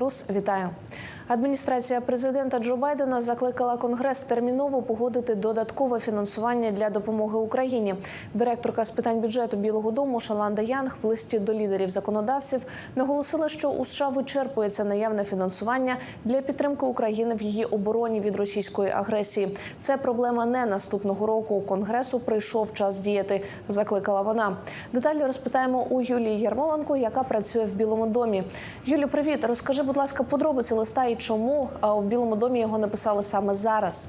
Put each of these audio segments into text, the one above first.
Прус. Вітаю. Адміністрація президента Джо Байдена закликала Конгрес терміново погодити додаткове фінансування для допомоги Україні. Директорка з питань бюджету Білого Дому Шаланда Янг в листі до лідерів законодавців наголосила, що у США вичерпується наявне фінансування для підтримки України в її обороні від російської агресії. Це проблема не наступного року. Конгресу прийшов час діяти. Закликала вона. Деталі розпитаємо у Юлії Ярмоленко, яка працює в Білому домі. Юлі, привіт. Розкажи, будь ласка, подробиці листа і чому в Білому домі його написали саме зараз.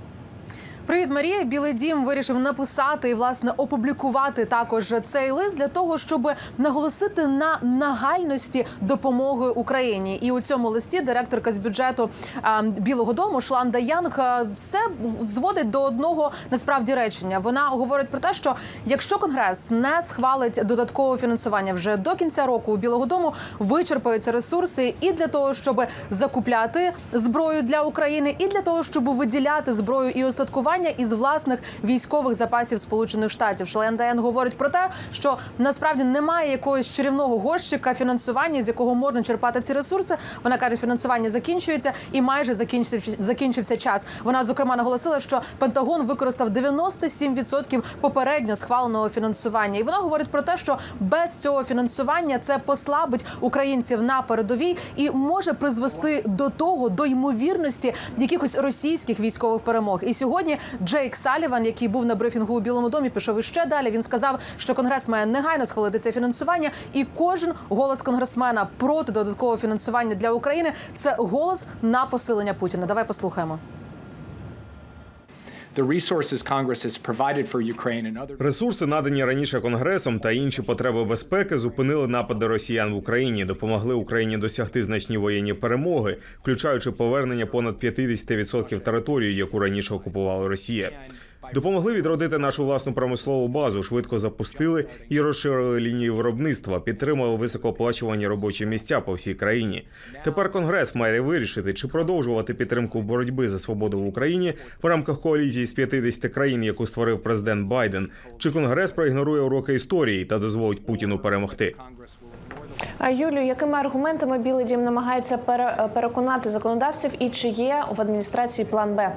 Привіт, Марія. Білий дім вирішив написати і власне опублікувати також цей лист для того, щоб наголосити на нагальності допомоги Україні. І у цьому листі директорка з бюджету а, Білого Дому Шланда Янг все зводить до одного насправді речення. Вона говорить про те, що якщо конгрес не схвалить додаткове фінансування вже до кінця року у Білого Дому вичерпаються ресурси і для того, щоб закупляти зброю для України, і для того, щоб виділяти зброю і остаткування із власних військових запасів Сполучених Штатів. Даян говорить про те, що насправді немає якогось чарівного горщика фінансування, з якого можна черпати ці ресурси. Вона каже, фінансування закінчується і майже закінчився, закінчився час. Вона зокрема наголосила, що Пентагон використав 97% попередньо схваленого фінансування. І вона говорить про те, що без цього фінансування це послабить українців на передовій і може призвести до того, до ймовірності якихось російських військових перемог. І сьогодні Джейк Саліван, який був на брифінгу у Білому домі, пішов іще далі. Він сказав, що конгрес має негайно схвалити це фінансування, і кожен голос конгресмена проти додаткового фінансування для України це голос на посилення Путіна. Давай послухаємо. Ресурси, надані раніше конгресом та інші потреби безпеки, зупинили напади росіян в Україні, допомогли Україні досягти значні воєнні перемоги, включаючи повернення понад 50% території, яку раніше окупувала Росія. Допомогли відродити нашу власну промислову базу, швидко запустили і розширили лінії виробництва, підтримали високооплачувані робочі місця по всій країні. Тепер конгрес має вирішити, чи продовжувати підтримку боротьби за свободу в Україні в рамках коаліції з 50 країн, яку створив президент Байден, чи конгрес проігнорує уроки історії та дозволить Путіну перемогти. А Юлію, якими аргументами Білий дім намагається пере- переконати законодавців, і чи є в адміністрації план Б?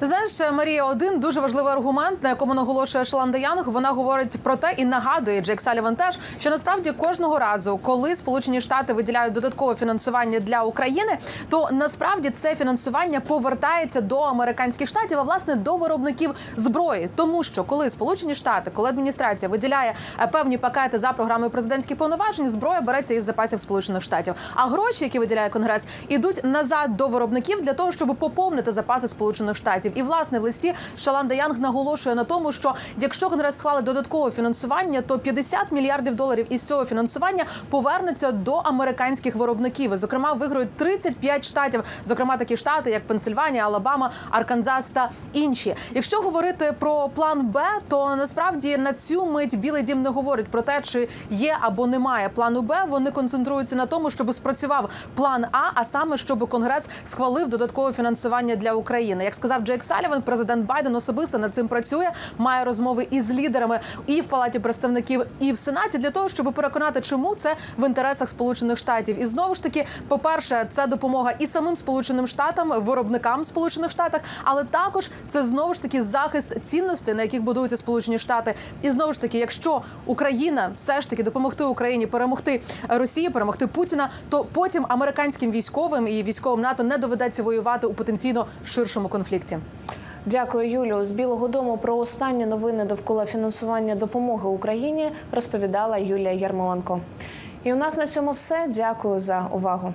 Ти знаєш, Марія, один дуже важливий аргумент, на якому наголошує Шаланда Янг. Вона говорить про те і нагадує Джек Саліван теж, що насправді кожного разу, коли Сполучені Штати виділяють додаткове фінансування для України, то насправді це фінансування повертається до американських штатів, а власне до виробників зброї. Тому що коли Сполучені Штати, коли адміністрація виділяє е, певні пакети за програмою президентських повноважень, зброя береться із запасів Сполучених Штатів. А гроші, які виділяє Конгрес, ідуть назад до виробників для того, щоб поповнити запаси Сполучених Штатів. І власне в листі Шаланда Янг наголошує на тому, що якщо Конгрес схвалить додаткове фінансування, то 50 мільярдів доларів із цього фінансування повернуться до американських виробників. І, зокрема, виграють 35 штатів, зокрема такі штати, як Пенсильванія, Алабама, Арканзас та інші. Якщо говорити про план Б, то насправді на цю мить Білий Дім не говорить про те, чи є або немає плану Б. Вони концентруються на тому, щоб спрацював план А, а саме щоб Конгрес схвалив додаткове фінансування для України. Як сказав Джейк Саліван, президент Байден особисто над цим працює, має розмови із лідерами і в палаті представників, і в сенаті для того, щоб переконати, чому це в інтересах Сполучених Штатів. І знову ж таки, по-перше, це допомога і самим Сполученим Штатам, виробникам Сполучених Штатах, але також це знову ж таки захист цінностей, на яких будуються Сполучені Штати. І знову ж таки, якщо Україна все ж таки допомогти Україні перемогти Росії, перемогти Путіна, то потім американським військовим і військовим НАТО не доведеться воювати у потенційно ширшому конфлікті. Дякую, Юлю. З Білого Дому про останні новини довкола фінансування допомоги Україні розповідала Юлія Ярмоленко. І у нас на цьому все. Дякую за увагу.